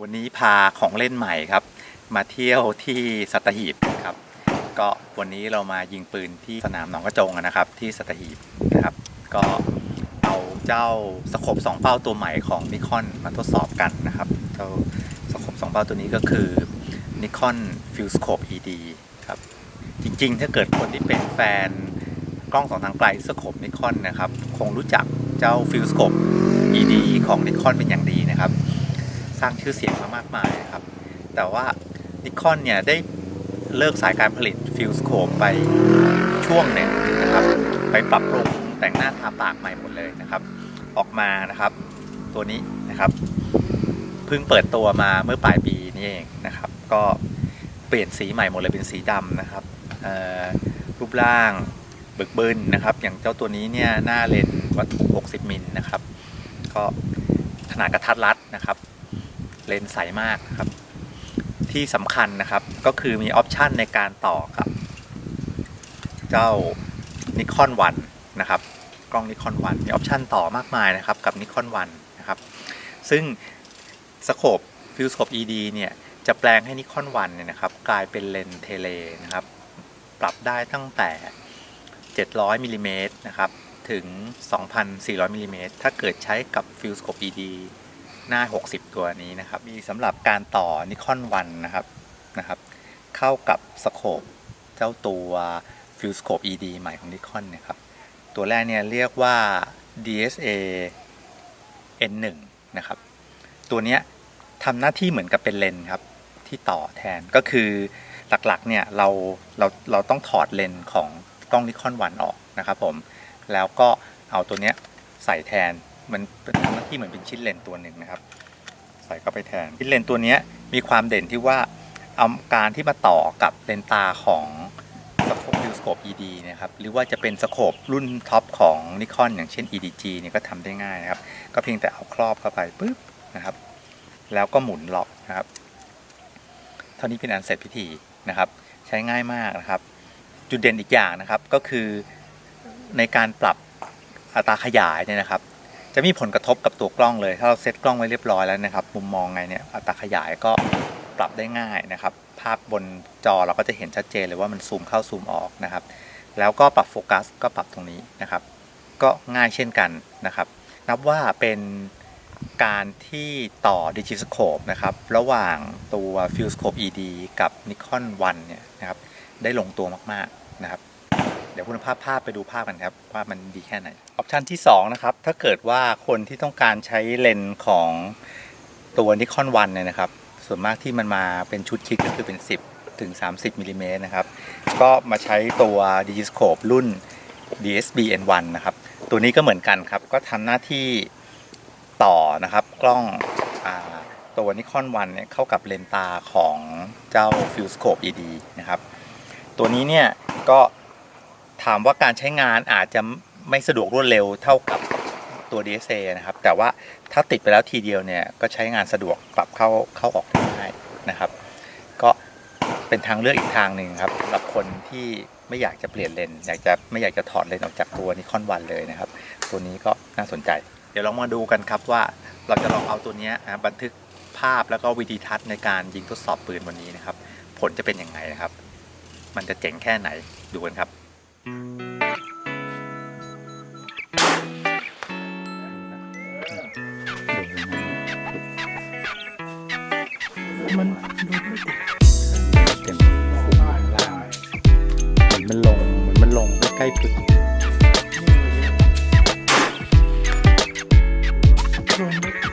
วันนี้พาของเล่นใหม่ครับ มาเที่ยวที่สัตหีบครับ ก็วันนี้เรามายิงปืนที่สนามหนองกระจงนะครับ ที่สัตหีบนะครับ ก็เอาเจ้าสโคบสองเป้าตัวใหม่ของนิคอนมาทดสอบกันนะครับ เจ้าสโคบสองเป้าตัวนี้ก็คือ Nikon Fuse Scope ED ครับ จริงๆ ถ้าเกิดคนที่เป็นแฟนกล้องสองทางไกลสโคปนิคอนนะครับ คงรู้จักเจ้า Fuse Scope ED ของนิคอนเป็นอย่างดี สร้างชื่อเสียงมามากมายครับ แต่ว่านิคอนเนี่ยได้เลิกสายการผลิต Fuse Scope ไปช่วงหนึ่งนะครับ ไปปรับปรุงแต่งหน้าทาปากใหม่หมดเลยนะครับ ออกมานะครับตัวนี้นะครับเพิ่งเปิดตัวมาเมื่อปลายปีนี้เองนะครับ ก็เปลี่ยนสีใหม่หมดเลยเป็นสีดำนะครับรูปร่างบึกบึนนะครับ อย่างเจ้าตัวนี้เนี่ยหน้าเลนส์วัตถุ 60 มิลนะครับ ก็ขนาดกระทัดรัดนะครับ เลนส์ใสมากนะครับ ที่สำคัญนะครับก็คือมีออปชันในการต่อกับ เจ้านิคอนวันนะครับ กล้องนิคอนวันมีออปชันต่อมากมายนะครับ กับนิคอนวันนะครับ ซึ่งสโคปฟิวสโคป ED เนี่ยจะแปลงให้นิคอนวันเนี่ยนะครับ กลายเป็นเลนเทเลนะครับ ปรับได้ตั้งแต่ 700มิลลิเมตรนะครับ ถึง 2,400มิลลิเมตรถ้าเกิดใช้กับฟิวสโคป ED หน้า 60 ตัวนี้นะครับ มีสำหรับการต่อนิคอนวันนะครับนะครับ เข้ากับสโคปเจ้าตัวฟิวสโคป ED ใหม่ของนิคอนนะครับ ตัวแรกเนี่ยเรียกว่า DSA N1 นะครับ ตัวเนี้ยทำหน้าที่เหมือนกับเป็นเลนครับ ที่ต่อแทนก็คือหลักๆเนี่ยเราเราเราต้องถอดเลนของกล้องนิคอนวันออกนะครับผม แล้วก็เอาตัวเนี้ยใส่แทน มันเป็นทำหน้าที่เหมือนเป็นชิ้นเลนส์ตัวหนึ่งนะครับ ใส่เข้าไปแทนชิ้นเลนส์ตัวนี้มีความเด่นที่ว่าเอาการที่มาต่อกับเลนตาของสโคปฟิวสโคป ED นะครับหรือว่าจะเป็นสโคปรุ่นท็อปของนิคอนอย่างเช่น EDG เนี่ยก็ทำได้ง่ายนะครับ ก็เพียงแต่เอาครอบเข้าไปปุ๊บนะครับ แล้วก็หมุนล็อกนะครับ เท่านี้เป็นอันเสร็จพิธีนะครับ ใช้ง่ายมากนะครับ จุดเด่นอีกอย่างนะครับก็คือในการปรับอัตราขยายเนี่ยนะครับ จะมีผลกระทบกับตัวกล้องเลย ถ้าเราเซตกล้องไว้เรียบร้อยแล้วนะครับ มุมมองไงเนี่ยอัตราขยายก็ปรับได้ง่ายนะครับ ภาพบนจอเราก็จะเห็นชัดเจนเลยว่ามันซูมเข้าซูมออกนะครับ แล้วก็ปรับโฟกัสก็ปรับตรงนี้นะครับ ก็ง่ายเช่นกันนะครับ นับว่าเป็นการที่ต่อดิจิสโคปนะครับ ระหว่างตัว f u s e Scope ED กับ Nikon One เนี่ยนะครับ ได้ลงตัวมาก ๆ นะครับ เดี๋ยวคุณภาพภาพไปดูภาพกันครับว่ามันดีแค่ไหน ออปชันที่2นะครับถ้าเกิดว่าคนที่ต้องการใช้เลนส์ของตัว Nikon One เนี่ยนะครับ ส่วนมากที่มันมาเป็นชุดคิดก็คือเป็น 10ถึง30มิลลิเมตรนะครับก็มาใช้ตัวดิจิสโคปรุ่น DSB N1 นะครับ ตัวนี้ก็เหมือนกันครับ ก็ทำหน้าที่ต่อนะครับ กล้องอตัวนิคอนวันเนี่ยเข้ากับเลนส์ตาของเจ้า f u s e Scope ED นะครับ ตัวนี้เนี่ยก็ ถามว่าการใช้งานอาจจะไม่สะดวกรวดเร็วเท่ากับตัว DSA นะครับ แต่ว่าถ้าติดไปแล้วทีเดียวเนี่ยก็ใช้งานสะดวกปรับเข้าเข้าออกได้นะครับ ก็เป็นทางเลือกอีกทางหนึ่งครับสำหรับคนที่ไม่อยากจะเปลี่ยนเลนอยากจะไม่อยากจะถอดเลนออกจากตัวนิคอนวันเลยนะครับ ตัวนี้ก็น่าสนใจ เดี๋ยวลองมาดูกันครับว่าเราจะลองเอาตัวนี้บันทึกภาพแล้วก็วิดีทัศน์ในการยิงทดสอบปืนวันนี้นะครับ ผลจะเป็นยังไงนะครับ มันจะเจ๋งแค่ไหนดูกันครับ มันโดนไม่ติดเต็มคุมข้างล่างเหมือนมันลงเหมือนมันลงใกล้พื้นโดนไม่ติด